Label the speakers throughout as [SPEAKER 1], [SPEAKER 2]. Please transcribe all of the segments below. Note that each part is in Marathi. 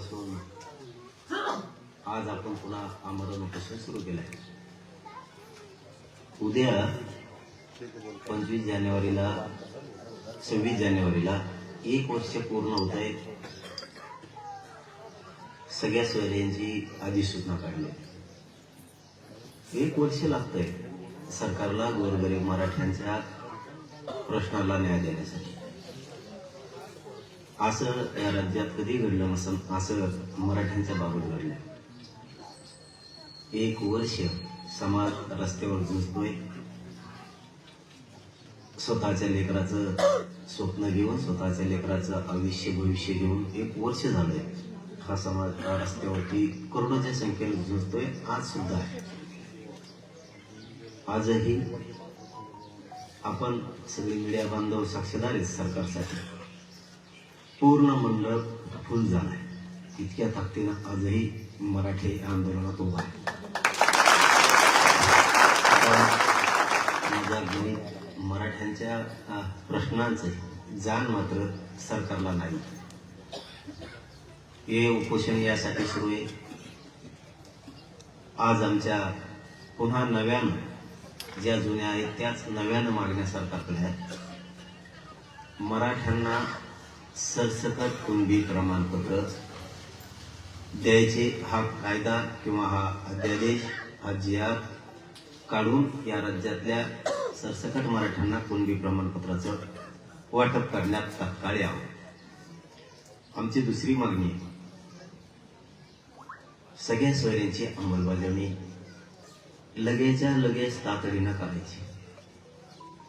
[SPEAKER 1] जानेवारी आज आपण पुन्हा आमरण उपोषण सुरू केलं आहे उद्या पंचवीस जानेवारीला सव्वीस जानेवारीला एक वर्ष पूर्ण होत आहे सगळ्या सोयऱ्यांची अधिसूचना काढली. एक वर्ष लागतंय सरकारला गोरगरीब मराठ्यांच्या प्रश्नाला न्याय देण्यासाठी. असं या राज्यात कधी घडलं नसेल असं मराठ्यांच्या बाबत घडलं. एक वर्ष समाज रस्त्यावर झुजतोय. स्वतःच्या लेकराचं स्वप्न घेऊन स्वतःच्या लेकराचं आयुष्य भविष्य घेऊन एक वर्ष झालंय. हा समाज रस्त्यावरती करोडोच्या संख्येने झुजतोय आज सुद्धा. आहे आजही आपण सगळे मीडिया बांधव साक्षीदार आहेत सरकारसाठी. पूर्ण मंडळ फुल झालाय. इतक्या ताकदीनं आजही मराठी आंदोलनात उभा आहे. पण मराठ्यांच्या प्रश्नांचे प्रश्नांचं जाण मात्र सरकारला नाही. हे उपोषण यासाठी सुरू आहे. आज आमच्या पुन्हा नव्यानं ज्या जुन्या आहेत त्याच नव्यानं मागण्या सरकारकडे आहेत. मराठ्यांना सरसकट कुणबी प्रमाणपत्र. द्यायचे हा कायदा किंवा हा अध्यादेश हा जी आर काढून या राज्यातल्या सरसकट मराठ्यांना कुणबी प्रमाणपत्राचं वाटप करण्यात तात्काळ यावं. आमची दुसरी मागणी सगळ्या सोयऱ्यांची अंमलबजावणी. लगेच्या लगेच तातडीनं करायची.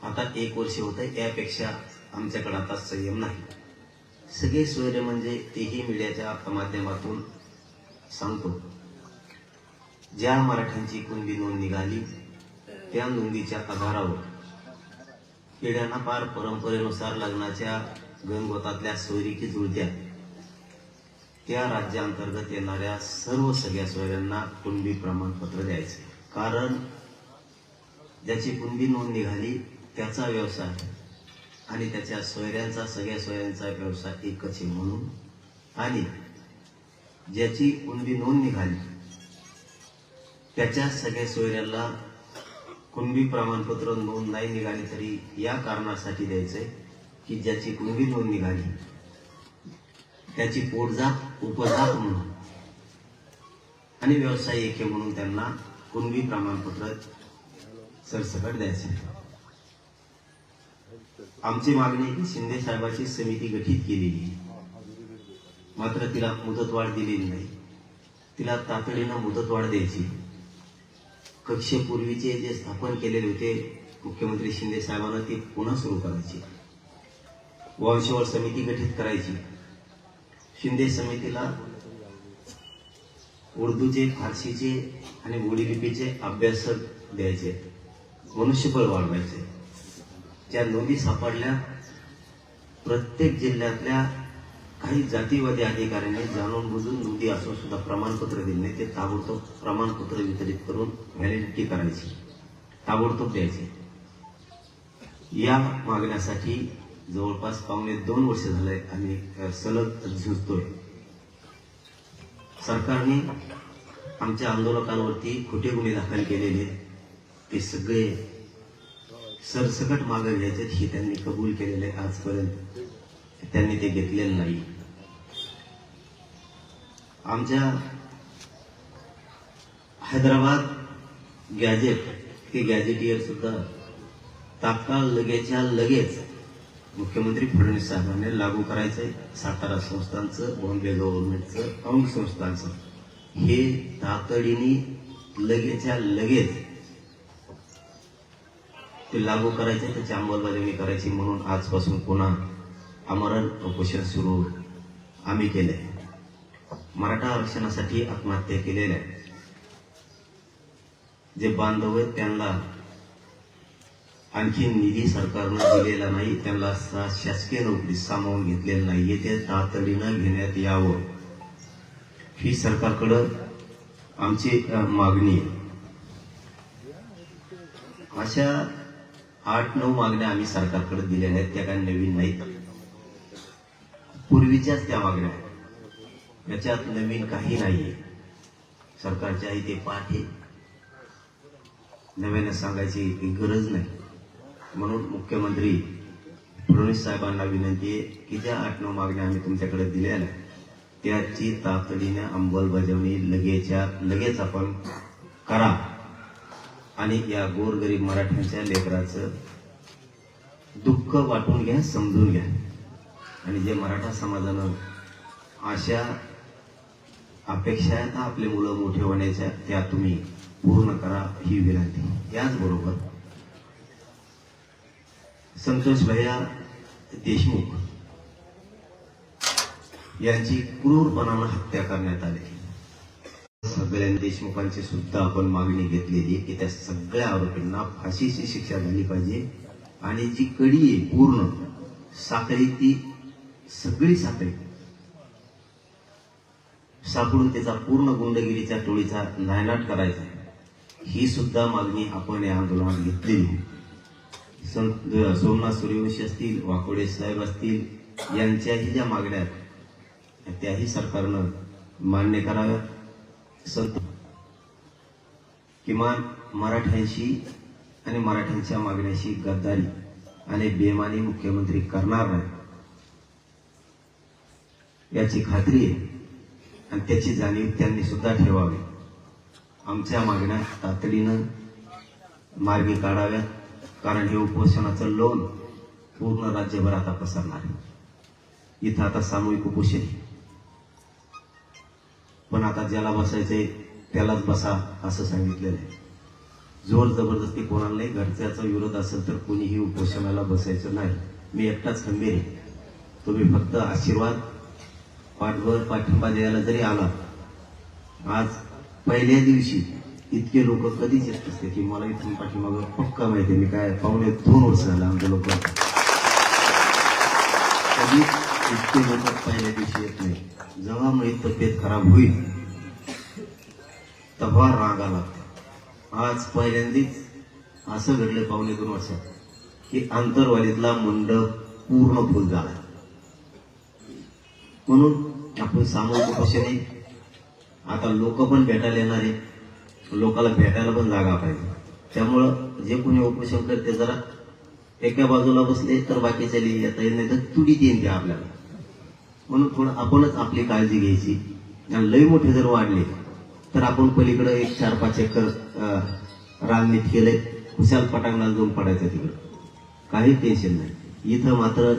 [SPEAKER 1] आता एक वर्ष होतं यापेक्षा आमच्याकडे आता संयम नाही. सगळे सोयरे म्हणजे तेही मीडियाच्या माध्यमातून सांगतो. ज्या मराठ्यांची कुणबी नोंद निघाली त्या नोंदीच्या आधारावर पिढ्यांना पार परंपरेनुसार लग्नाच्या गणगोतातल्या सोयरीकी जुळत्या त्या राज्यांतर्गत येणाऱ्या सर्व सगळ्या सोयऱ्यांना कुणबी प्रमाणपत्र द्यायचे. कारण ज्याची कुणबी नोंद निघाली त्याचा व्यवसाय आणि त्याच्या सोयऱ्यांचा सगळ्या सोयऱ्यांचा व्यवसाय एकच आहे म्हणून आणि ज्याची कुणबी नोंद निघाली त्याच्या सगळ्या सोयऱ्याला कुणबी प्रमाणपत्र नोंद नाही निघाली तरी या कारणासाठी द्यायचंय की ज्याची कुणबी नोंद निघाली त्याची पोटजात उपजात म्हणून. आणि व्यवसाय एके म्हणून त्यांना कुणबी प्रमाणपत्र सरसकट द्यायचे आमची मागणी की शिंदे साहेबाची समिती गठीत केलेली मात्र तिला मुदतवाढ दिलेली नाही. तिला तातडीनं मुदतवाढ द्यायची. कक्षेपूर्वीचे जे स्थापन केलेले होते मुख्यमंत्री शिंदे साहेबांना ते पुन्हा सुरू करायची. वंशवळ समिती गठीत करायची. शिंदे समितीला उर्दूचे फारसीचे आणि बोली लिपीचे अभ्यासक द्यायचे. मनुष्यबळ वाढवायचे. ज्या नोंदी सापडल्या. प्रत्येक जिल्ह्यातल्या काही जातीवादी अधिकाऱ्यांनी जाणून बुजून नोंदी असून सुद्धा प्रमाणपत्र दिले नाही. ते ताबडतोब प्रमाणपत्र वितरित करून व्हॅलिडिटी करायची ताबडतोब द्यायची. या मागण्यासाठी जवळपास पावणे दोन वर्ष झाले आम्ही सलग झुजतोय. सरकारने आमच्या आंदोलकांवरती खोटे गुन्हे दाखल केलेले ते सगळे सरसकट मागे घ्यायचे हे त्यांनी कबूल केलेले आहे आजपर्यंत. त्यांनी ते घेतलेलं नाही. आमच्या हैदराबाद गॅजेट हे गॅजेटियर सुद्धा तात्काळ लगेच्या लगेच मुख्यमंत्री फडणवीस साहेबांनी लागू करायचंय. सातारा संस्थांचं बॉम्बे गव्हर्नमेंटचं अंग संस्थांचं. हे तातडीने लगेच्या लगेच ते लागू करायचे त्याची अंमलबजावणी करायची म्हणून आजपासून पुन्हा आमरण उपोषण सुरू आम्ही केले मराठा आरक्षणासाठी आत्महत्या केलेल्या जे बांधव आहेत त्यांना आणखी निधी सरकारनं दिलेला नाही त्यांना शासकीय नोकरी सामावून घेतलेलं नाही येथे तातडीनं घेण्यात यावं. ही सरकारकडं आमची मागणी आहे. अशा आठ नऊ मागण्या आम्ही सरकारकडे दिलेल्या आहेत त्या काही नवीन नाहीत. पूर्वीच्याच त्या मागण्या आहेत. याच्यात नवीन काही नाही सरकारच्या आहे ते पाठ आहे. नव्याने सांगायची गरज नाही. म्हणून मुख्यमंत्री फडणवीस साहेबांना विनंती आहे की ज्या आठ नऊ मागण्या आम्ही तुमच्याकडे दिल्या आहेत, त्याची तातडीने अंमलबजावणी लगेच्या लगेच आपण करा. आणि या गोरगरीब मराठ्यांच्या लेकराचं दुःख वाटून घ्या समजून घ्या. आणि जे मराठा समाजानं अशा अपेक्षा आहेत आपले मुलं मोठे होण्याच्या त्या तुम्ही पूर्ण करा ही विनंती. याचबरोबर संतोष भैया देशमुख यांची क्रूरपणानं हत्या करण्यात आली. सगळ्या देशमुखांची सुद्धा आपण मागणी घेतलेली आहे की त्या सगळ्या आरोपींना फाशीची शिक्षा झाली पाहिजे. आणि जी कडी आहे पूर्ण साखळी ती सगळी साखळी. सापडून त्याचा पूर्ण गुंडगिरीच्या टोळीचा नायनाट करायचा ही सुद्धा मागणी आपण या आंदोलनात घेतलेली संत सोमनाथ सूर्यवंशी असतील वाकोडे साहेब असतील यांच्याही ज्या मागण्या आहेत त्याही सरकारनं मान्य कराव्यात. संत किमान मराठ्यांशी आणि मराठ्यांच्या मागण्याशी गद्दारी आणि बेमानी मुख्यमंत्री करणार नाही. याची खात्री आहे आणि त्याची जाणीव त्यांनी सुद्धा ठेवावी. आमच्या मागण्या तातडीनं मार्गी काढाव्यात कारण हे उपोषणाचं लोन पूर्ण राज्यभर आता पसरणार आहे. इथं आता सामूहिक उपोषण आहे. पण आता ज्याला बसायचंय त्यालाच बसा असं सांगितलेलं आहे. जोर जबरदस्ती कोणाला नाही घरच्याचा विरोध असेल तर कोणीही उपोषणाला बसायचं नाही. मी एकटाच खंबीर आहे. तुम्ही फक्त आशीर्वाद पाठभर पाठिंबा द्यायला जरी आला आज पहिल्या दिवशी इतके लोक कधीच येत असते की मला इथून पाठीमागं पक्का माहिती मी काय पाहुणे दोन वर्ष झालं आमच्या लोक कधीच इतके लोक पहिल्या दिवशी येत नाही जेव्हा माझी तब्येत खराब होईल तेव्हा राग आला आज पहिल्यांदाच असं घडलं पावले दोन वर्षात की आंतरवालीतला मंडप पूर्ण फुल झाला. म्हणून आपण सामूहिक उपोषण आहे आता लोक पण भेटायला येणार आहे लोकाला भेटायला पण जागा पाहिजे. त्यामुळं जे कोणी उपोषण करते जरा एका बाजूला बसले तर बाकीच्या लिही येता येईल नाही तर तुडीत येईन द्या आपल्याला. म्हणून थोडं आपणच आपली काळजी घ्यायची. आणि लई मोठे जर वाढले तर आपण पलीकडे एक चार पाच एकर रांगणीत केलंय खुशाल पटांगणाला जाऊन पडायचं तिकडं. काही टेन्शन नाही. इथं मात्र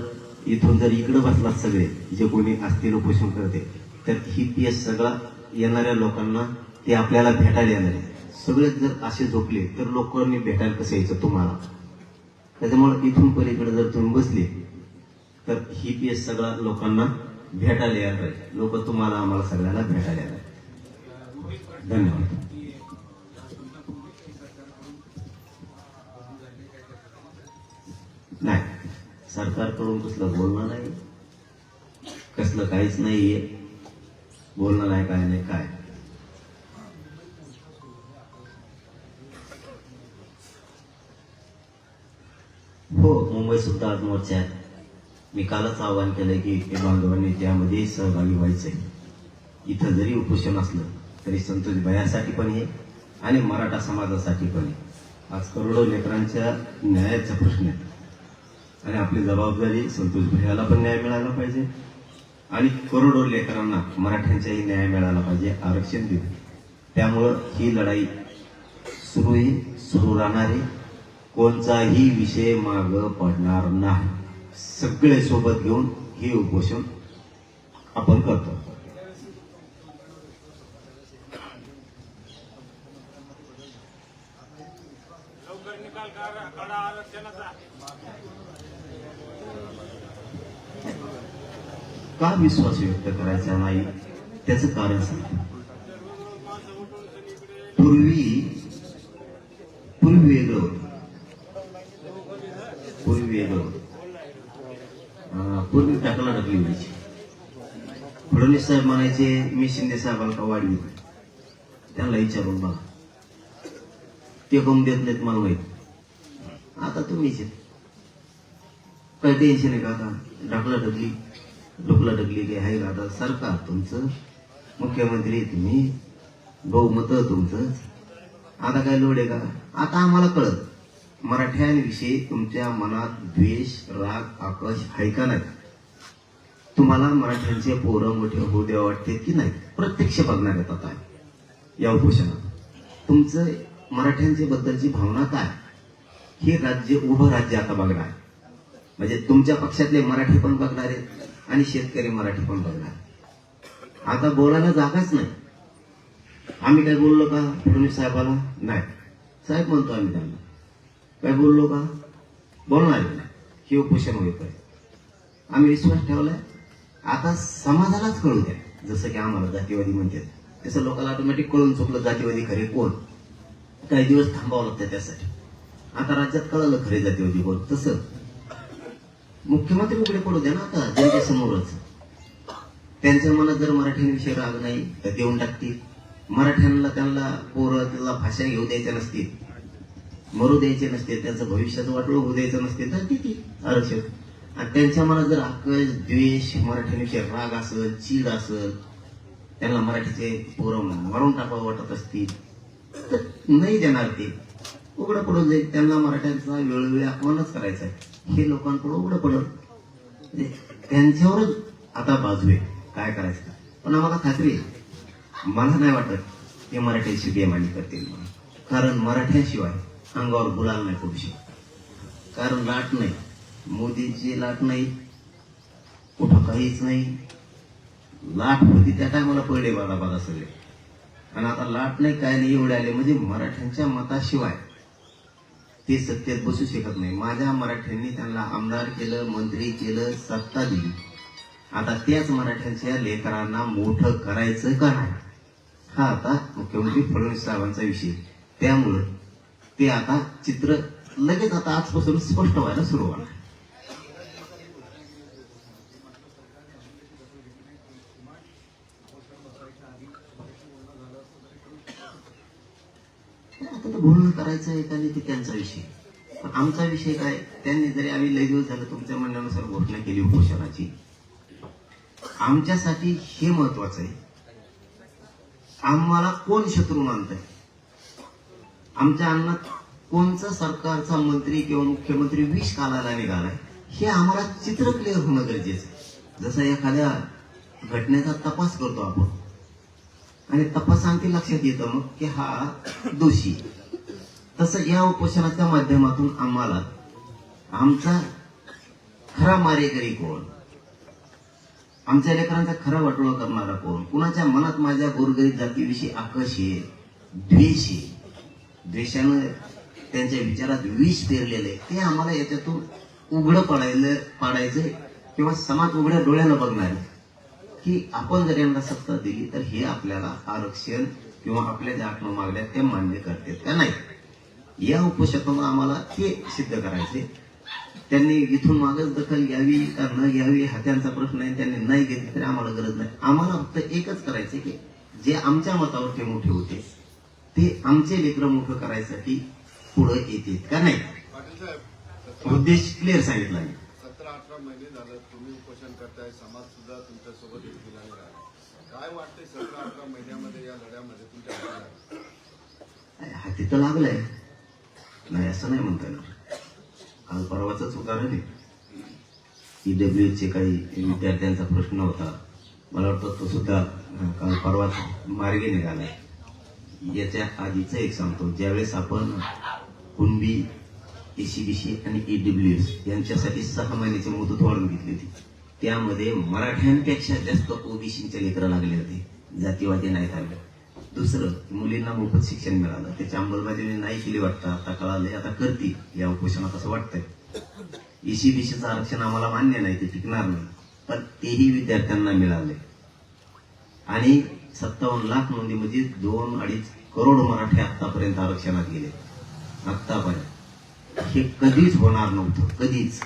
[SPEAKER 1] इथून जर इकडं बसलात सगळे जे कोणी असतील उपोषण करते तर ही पीएस सगळा येणाऱ्या लोकांना ते आपल्याला भेटायला येणार सगळेच जर असे झोपले तर लोकांनी भेटायला कसं यायचं तुम्हाला? त्याच्यामुळे इथून पलीकडे जर तुम्ही बसले तर ही पीएस सगळा लोकांना भेटायला यायला पाहिजे. लोक तुम्हाला आम्हाला सगळ्यांना भेटायला यायला धन्यवाद. नाही सरकारकडून कसलं बोलणं नाही. कसलं काहीच नाहीये. बोलणं नाही काय नाही काय? हो मुंबई सुद्धा आज मोर्चा आहे. मी कालच आवाहन केलंय की ते बांधवांनी त्यामध्ये सहभागी व्हायचंय. इथं जरी उपोषण असलं तरी संतोष भयासाठी पण आहे आणि मराठा समाजासाठी पण आहे. आज करोडो लेकरांच्या न्यायाचा प्रश्न आहे. आणि आपली जबाबदारी संतोष भैयाला पण न्याय मिळाला पाहिजे आणि करोडो लेकरांना मराठ्यांचाही न्याय मिळाला पाहिजे आरक्षण देऊन त्यामुळं ही लढाई सुरू आहे सुरू राहणार आहे. कोणताही विषय मागं पडणार नाही. सगळे सोबत घेऊन हे उपोषण आपण करतो. का विश्वास व्यक्त करायचा नाही? त्याचं कारण सांगतो पूर्वी पूर्वी टाकली व्हायची फडणवीस साहेब म्हणायचे मी शिंदे साहेबांना का वाढली त्यांना विचारून बघा. ते कम देत नाहीत मला माहीत. आता तुम्हीच काही टेन्शन आहे का आता? ढकला ढकली. ढोकला ढकली की आहे का आता सरकार तुमचं. मुख्यमंत्री तुम्ही. बहुमत तुमचं. आता काय लोड आहे का? आता आम्हाला कळत. मराठ्यांविषयी तुमच्या मनात द्वेष राग आकाश आहे का नाही? तुम्हाला मराठ्यांचे पोरं मोठे होऊ द्या वाटते की नाही प्रत्यक्ष बघण्यात येतात आहे या उपोषणात. तुमचं मराठ्यांच्या बद्दलची भावना काय? हे राज्य उभं राज्य आता बघणार. आहे म्हणजे तुमच्या पक्षातले मराठी पण बघणार आहेत आणि शेतकरी मराठी पण बघणार. आहेत. आता बोलायला जागाच नाही. आम्ही काय बोललो का फडणवीस साहेबाला? नाही. साहेब म्हणतो आम्ही त्यांना. काय बोललो का? बोलणार नाही हे उपोषण होत आहे आम्ही विश्वास ठेवलाय. आता समाजालाच कळू द्या. जसं की आम्हाला जातीवादी म्हणतात तसं लोकांना ऑटोमॅटिक कळून चुकलं जातीवादी खरे कोण? काही दिवस थांबावं लागतं त्यासाठी. आता राज्यात कळलं खरे जातीवादी कोण? तसं. मुख्यमंत्री उघडे पडू द्या ना आता जनते समोरच त्यांच्या मनात जर मराठ्यांविषयी राग नाही तर देऊन टाकतील. मराठ्यांना त्यांना पोरं त्याला भाषा घेऊ द्यायच्या नसतील. मरू द्यायचे नसते त्यांचं भविष्याचं वाटोळ होऊ द्यायचं नसते तर किती आरक्षण. आणि त्यांच्या मनात जर आकस द्वेष मराठ्यांविषयी राग असेल चीड असेल त्यांना मराठीचे पोरं मारून टाकावं वाटत असतील तर नाही देणार ते. उघडं पडून जाईल. त्यांना मराठ्यांचा वेळोवेळी अपमानच करायचा आहे. हे लोकांकडून उघडं पडलं. म्हणजे त्यांच्यावरच आता बाजू आहे. काय करायचं? पण आम्हाला खात्री आहे. मला नाही वाटत ते मराठ्यांशी बेमानी करतील म्हणून. कारण मराठ्यांशिवाय अंगावर गुलाल नाही पडू शकत. कारण लाट नाही. मोदीची लाट नाही कुठं काहीच नाही. लाट होती त्या टायमाला पडले बाबा असले सगळे. आणि आता लाट नाही काय नाही एवढे आले. म्हणजे मराठ्यांच्या मताशिवाय ते सत्तेत बसू शकत नाही. माझ्या मराठ्यांनी त्यांना आमदार केलं मंत्री केलं सत्ता दिली. आता त्याच मराठ्यांच्या लेकरांना मोठं करायचं का नाही? हा आता मुख्यमंत्री फडणवीस साहेबांचा विषय. त्यामुळं ते आता चित्र लगेच आता आजपासून स्पष्ट व्हायला सुरू होणार आता तर आहे का नाही ते त्यांचा विषय. आमचा विषय काय त्यांनी जरी आम्ही लय दिवस झालं तुमच्या म्हणण्यानुसार घोषणा केली उपोषणाची. आमच्यासाठी हे महत्वाचं आहे. आम्हाला कोण शत्रू मानतंय आमच्या अन्नात कोणचा सरकारचा मंत्री किंवा मुख्यमंत्री विष कालाला निघालाय हे आम्हाला चित्र क्लिअर होणं गरजेचं जसं एखाद्या घटनेचा तपास करतो आपण. आणि तपासांती लक्षात येतं मग की हा दोषी तसं या उपोषणाच्या माध्यमातून आम्हाला आमचा खरा मारेकरी कोण? आमच्या लेकरांचा खरा वाटोळा करणारा कोण? कुणाच्या मनात माझ्या गोरगरीब जातीविषयी आकर्ष आहे? द्वेष आहे. द्वेषानं त्यांच्या विचारात विष पेरलेलं आहे. ते आम्हाला याच्यातून उघडं पडायला पाडायचंय किंवा समाज उघड्या डोळ्यानं बघणार की आपण जर यांना सत्ता दिली तर हे आपल्याला आरक्षण किंवा आपल्या ज्या आत्म ते त्या मान्य करतात का नाही? या उपोषणातून आम्हाला ते सिद्ध करायचे. त्यांनी इथून मागच दखल घ्यावी का न घ्यावी हा त्यांचा प्रश्न आहे. त्यांनी नाही घेतली तरी आम्हाला गरज नाही. आम्हाला फक्त एकच करायचं की जे आमच्या मतावर ते मोठे होते ते आमचे लेकरं मोठं करायसाठी पुढे येतील का नाही? उद्देश क्लिअर सांगितला मी.
[SPEAKER 2] सतरा अठरा महिने झालं तुम्ही उपोषण करताय समाज सुद्धा तुमच्यासोबत गेलेला आहे काय वाटतंय सतरा अठरा महिन्यामध्ये या लढ्यामध्ये तुमच्या?
[SPEAKER 1] हाती तर लागलंय. नाही असं नाही म्हणता येणार. काल परवाच उदाहरण आहे ईडब्ल्यू चे काही विद्यार्थ्यांचा प्रश्न होता. मला वाटतं तो सुद्धा काल परवाच मार्गे निघाला. याच्या आधीचं एक सांगतो. ज्यावेळेस आपण कुणबी एसीबीसी आणि ईडब्ल्यू यांच्यासाठी सहा महिन्याची मुदत वाढून घेतली होती. त्यामध्ये मराठ्यांपेक्षा जास्त ओबीसीच्या लेकरं लागले होते. जातीवादी नाही झाले दुसरं मुलींना मोफत शिक्षण मिळालं. त्याची अंमलबजावणी नाही केली वाटतं. आता कळाले आता करती या उपोषणात असं वाटतंय. ईसीबीसीचं आरक्षण आम्हाला मान्य नाही ते टिकणार नाही. पण तेही विद्यार्थ्यांना मिळाले आणि सत्तावन्न लाख नोंदी म्हणजे दोन अडीच करोड मराठी आतापर्यंत आरक्षणात गेले. आतापर्यंत हे कधीच होणार नव्हतं. कधीच.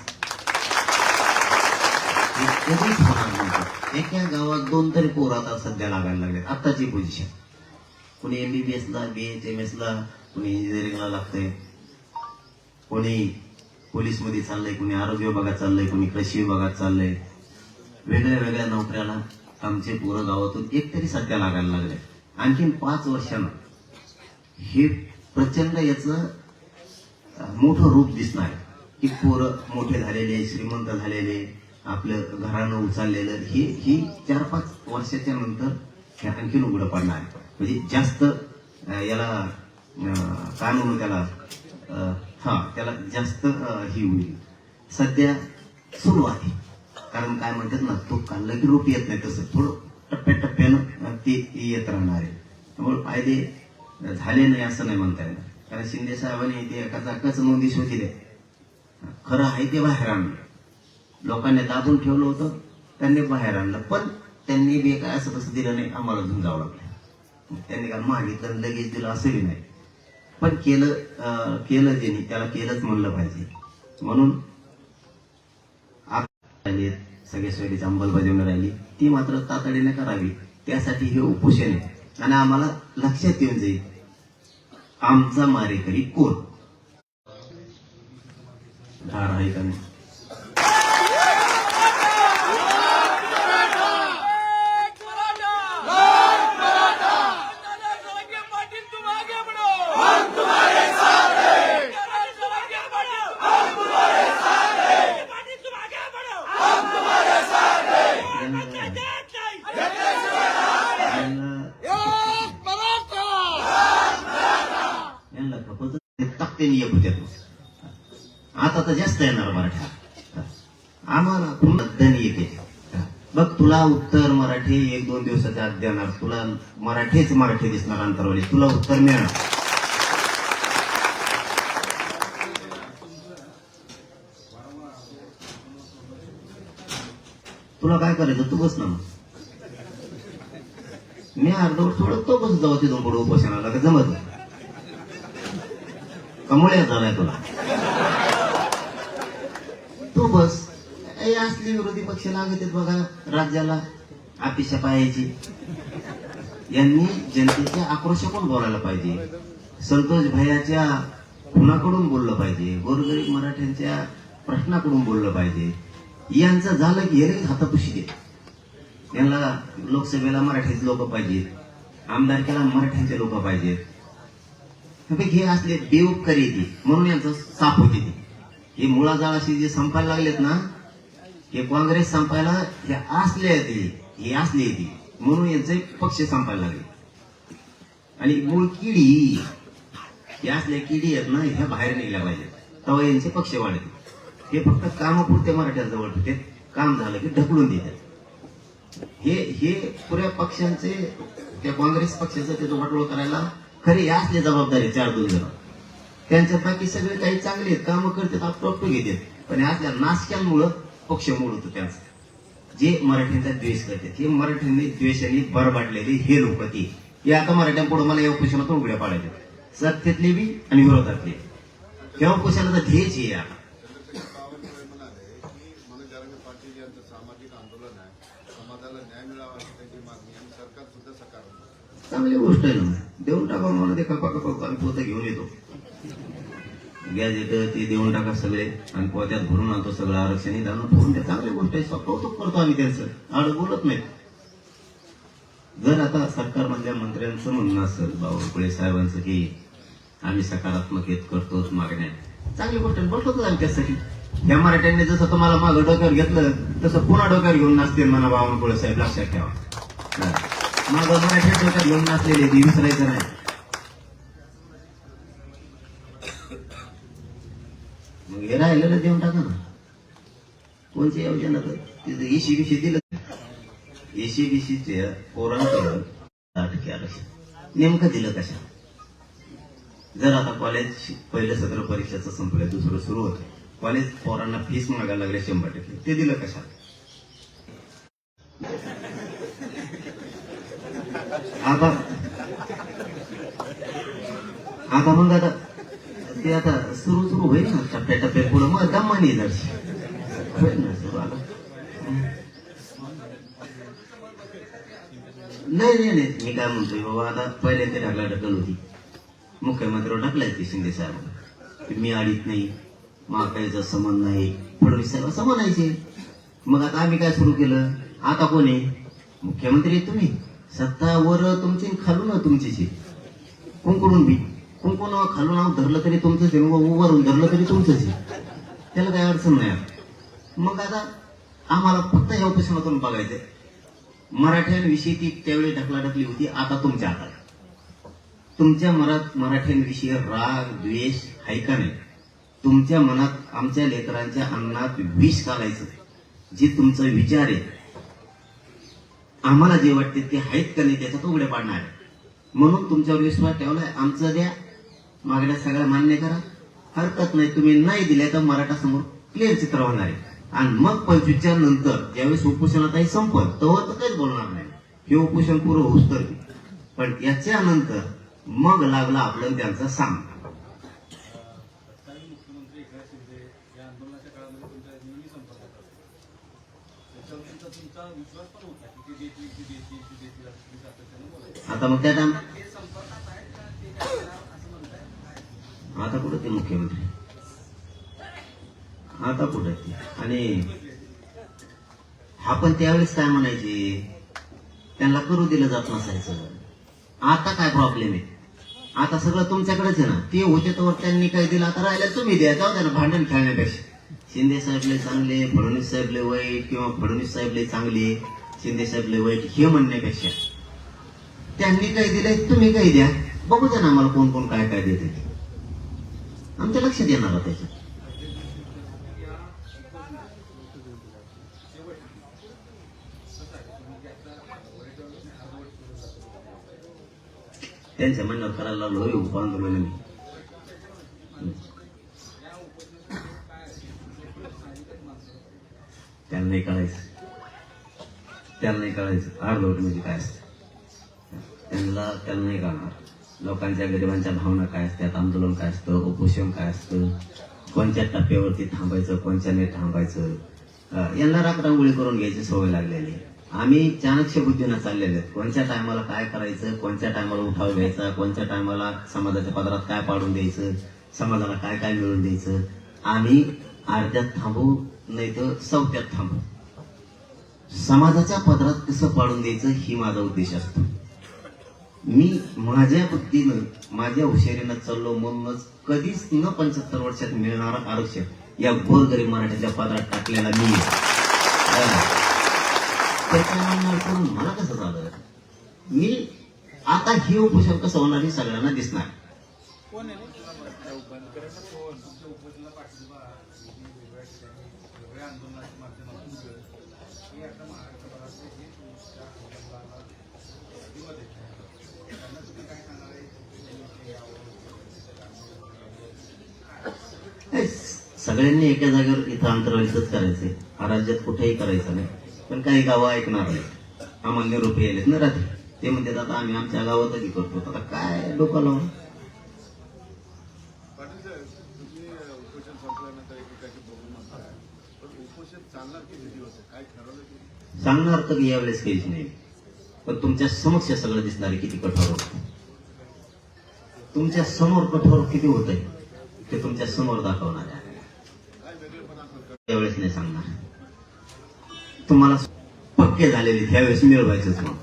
[SPEAKER 1] हे कधीच होणार नव्हतं. एका गावात दोन तरी पोर आता सध्या लागायला लागले आत्ताची पोझिशन कोणी M B B H M एसला कोणी इंजिनिअरिंगला लागतंय. कोणी पोलीसमध्ये चाललंय कोणी आरोग्य विभागात चाललंय कोणी कृषी विभागात चाललंय. वेगळ्या वेगळ्या नोकऱ्याला आमचे पोरं गावातून एक तरी सध्या लागायला लागले. आणखीन पाच वर्षानं हे प्रचंड याचं मोठं रूप दिसणार आहे. की पोरं मोठे झालेले श्रीमंत झालेले आपलं घरानं उचललेलं हे ही चार पाच वर्षाच्या नंतर हे आणखीन उघडं पडणार आहे. म्हणजे जास्त याला काय म्हणू त्याला हा त्याला जास्त ही होईल. सध्या सुरू आहे. कारण काय म्हणतात ना तो काढलं की रूप येत नाही तसं. थोडं टप्प्याटप्प्यानं ते येत राहणार आहे. त्यामुळे फायदे झाले नाही असं नाही म्हणता येणार. कारण शिंदे साहेबांनी ते एकाचा एकाच नोंदी शोधिले. खरं आहे ते बाहेर आणलं. लोकांनी दाबून ठेवलं होतं त्यांनी बाहेर आणलं. पण त्यांनी बी काय असं तसं दिलं नाही. आम्हाला झुंजावं लागलं. त्यांनी काल मागितलं लगेच दिलं असंही नाही. पण केलं केलं ज्यांनी त्याला केलंच म्हणलं पाहिजे. म्हणून सगळे सगळ्या सोयीची अंमलबजावणी राहिली. ती मात्र तातडीने करावी. त्यासाठी हे उपोषण आहे. आणि आम्हाला लक्षात येऊन जाईल. आमचा मारेकरी कोण? धार आहे का नाही? आता तर जास्त येणार मराठा. आम्हाला पुन्हा येते. बघ तुला उत्तर मराठी एक दोन दिवसाच्या आत देणार. तुला मराठीच मराठी दिसणार अंतरवाली. तुला उत्तर मिळणार. तुला काय करायचं? तू बस ना मग. मी अर्धवट थोडं तो बस जाऊ तिथून पुढे उपोषणाला. का जमत नाही. कमळ्या झालाय तुला? तू बस. हे असले विरोधी पक्ष लागत आहेत बघा राज्याला अपेक्षा पाहायची यांनी जनतेच्या आक्रोशाकडून बोलायला पाहिजे. संतोष भैयाच्या खुनाकडून बोललं पाहिजे. गोरगरीब मराठ्यांच्या प्रश्नाकडून बोललं पाहिजे. यांचं झालं की हेरे हातापुशी दे यांना लोकसभेला मराठीचे लोक पाहिजेत. आमदारकीला मराठ्यांचे लोक पाहिजेत. हे हे असले बेउपकारी येते म्हणून यांचं साफ होते ते. हे मुळाजाळाशी जे संपायला लागलेत ना हे काँग्रेस संपायला हे असले येते हे असले ती म्हणून यांचे पक्ष संपायला लागले आणि मूळ किडी हे असल्या किडी आहेत ना ह्या बाहेर निघल्या पाहिजेत तेव्हा यांचे पक्ष वाढते हे फक्त कामापुरते मराठ्याजवळ होते काम झालं की ढकलून देतात हे हे पुऱ्या पक्षांचे त्या काँग्रेस पक्षाचं त्याचं वाटोळ करायला खरे असले जबाबदारी चार दोन जण त्यांच्यात बाकी सगळे काही चांगले आहेत कामं करतात आपोआप घेतात. पण हे नाशक्यांमुळं पक्ष मोड होतो त्यांचा. जे मराठ्यांचा द्वेष करतात हे मराठ्यांनी द्वेषाने बरबाडलेले हे लोक ते. हे आता मराठ्यांपुढे मला या उपोषणातून उघड्या पाडायचे सत्तेतले बी आणि विरोधातले या उपोषणाचा ध्येयच हे आता. चांगली गोष्ट आहे ना. देऊन टाका मला ते कपा कपा आम्ही पोतं घेऊन येतो गॅस येतं ते देऊन टाका सगळे. आणि पोत्यात भरून आणतो सगळं आरक्षण. दाणं ठेवून द्या. चांगली गोष्ट आहे. कौतुक करतो आम्ही त्यांचं. आड बोलत नाही. जर आता सरकारमधल्या मंत्र्यांचं म्हणणं असेल बावनकुळे साहेबांचं की आम्ही सकारात्मक येत करतो मागण्या. चांगली गोष्ट आहे. आम्ही त्यासाठी. या मराठ्यांनी जसं तुम्हाला मागं डोक्यावर घेतलं तसं पुन्हा डोक्यावर घेऊन नाचतील म्हणा बावनकुळे साहेब. लक्षात ठेवा. हा. मागं मराठी डोक्यात घेऊन नाचलेले विसरायचं नाही. मग हे राहिलेलं देऊन टाका ना. कोणची योजना तर? तिथं एशी बिशी दिलं. एसी बीसीचे पोरांकडं दहा टक्के आरक्षण. नेमकं दिलं कशा जर आता कॉलेज पहिलं सत्र परीक्षेचं संपलं दुसरं सुरू होतं. कॉलेज पोरांना फीस मागायला लागले शंभर टक्के. ते दिलं कशा आता आता मग आता ते आता सुरू सुरू होईल ना टप्प्या टप्प्या पुढं मग दमाने जर होईल ना सुरू आला नाही नाही नाही. मी काय म्हणतोय बाबा आता पहिले ते ढकला ढकल होती. मुख्यमंत्र्यावर ढकलाय ते शिंदे साहेब मी आडीत नाही. महाकाळीचा समान नाही. फडणवीस साहेब समानायचे मग आता आम्ही काय सुरू केलं? आता कोणी मुख्यमंत्री तुम्ही. सत्तावर तुमची खालून तुमची कोण कोण बी? कुंकुण खालून नाव धरलं तरी तुमचंच आहे मग वरून धरलं तरी तुमचंच आहे. त्याला काही अडचण नाही मग आता आम्हाला फक्त या उपोषणातून बघायचंय. मराठ्यांविषयी ती त्यावेळी ढकलाढकली होती आता तुमच्या हातात. तुमच्या मनात मराठ्यांविषयी राग द्वेष आहे का नाही? तुमच्या मनात आमच्या लेकरांच्या अन्नात विष घालायचं जे तुमचा विचार आहे आम्हाला जे वाटते ते आहेत का नाही त्याचा तो उघड्या पाडणार आहे. म्हणून तुमच्यावर विश्वास ठेवलाय आमचं द्या मागण्या सगळ्या मान्य करा. हरकत नाही तुम्ही नाही दिल्या तर मराठा समोर क्लिअर चित्र होणार आहे. आणि मग पंचवीसच्या नंतर ज्यावेळेस उपोषणातही संपल तेव्हा तर काहीच बोलणार नाही. हे उपोषण पुरं होऊस तर पण याच्या नंतर मग लागला आपलं आणि त्यांचा साम
[SPEAKER 3] तत्कालीन मुख्यमंत्री एकनाथ
[SPEAKER 1] आता कुठं ते मुख्यमंत्री? आता कुठं? ते आणि हा पण त्यावेळेस काय म्हणायचे? त्यांना करू दिलं जात नसायचं. आता काय प्रॉब्लेम आहे? आता सगळं तुमच्याकडेच आहे ना? ते होते तर त्यांनी काय दिलं? आता राहिलं तुम्ही द्या. जाऊ द्या ना भांडण खेळण्यापेक्षा. शिंदे साहेबले चांगले फडणवीस साहेबले वाईट किंवा फडणवीस साहेबले चांगले शिंदे साहेबले वाईट हे म्हणण्यापेक्षा. त्यांनी काही दिलंय तुम्ही काही द्या. बघू द्या ना आम्हाला कोण कोण काय काय देते आमच्या लक्षात येणार त्याच्यात त्यांच्या म्हणण्यावर करायला लागलो होय परंतु म्हणे मी. त्यांना नाही कळायचं. त्यांना नाही कळायचं. अर्धवट म्हणजे काय असतं? त्यांना त्यांना नाही कळणार. लोकांच्या गरिबांच्या भावना काय असतात? आंदोलन काय असतं? उपोषण काय असतं? कोणत्या टप्प्यावरती थांबायचं? कोणत्या नाही थांबायचं? यांना राखरांगोळी करून घ्यायची सवय लागलेली. आहे. आम्ही चाणक्य बुद्धीनं चाललेले आहेत. कोणत्या टायमाला काय करायचं? कोणत्या टायमाला उठाव घ्यायचा? कोणत्या टायमाला समाजाच्या पदरात काय पाडून द्यायचं? समाजाला काय काय मिळवून द्यायचं? आम्ही अर्ध्यात थांबू नाही तर चौथ्यात थांबू. समाजाच्या पदरात कसं पाडून द्यायचं ही माझा उद्देश असतो. मी माझ्या बुद्धीनं माझ्या हुशारीनं चाललो म्हणूनच कधीच न पंच्याहत्तर वर्षात मिळणारं आरक्षण या गोरगरीब मराठ्याच्या पदरात टाकलेला मी करून मला कसं झालं मी आता हे उपोषण कसं होणार हे सगळ्यांना दिसणार
[SPEAKER 3] तुमच्या उपोषणाला पाठिंबा तुम्ही वेगवेगळ्या ठिकाणी वेगवेगळ्या आंदोलनाच्या माध्यमातून हे आता महाराष्ट्रभरातले जे तुमच्या आंदोलनाला पाठिंबा देत आहेत त्यांना तुम्ही काय सांगणार आहे त्यांनी यावं
[SPEAKER 1] हे सगळ्यांनी एका जागेवर इथं अंतराळीतच करायचंय. हा राज्यात कुठेही करायचं नाही. पण काही गावं ऐकणार नाही आम्हाला निरोप यायलेत ना रात्री ते म्हणतात आता आम्ही आमच्या गावातही करतो. आता काय डोकं लावून? सांगणार तर यावेळेस काहीच नाही. पण तुमच्या समक्ष सगळं दिसणार आहे किती कठोर होतं तुमच्यासमोर कठोर किती होत आहे ते तुमच्यासमोर दाखवणार आहे. त्यावेळेस नाही सांगणार. तुम्हाला पक्के झालेले त्यावेळेस मिळवायचंच मग.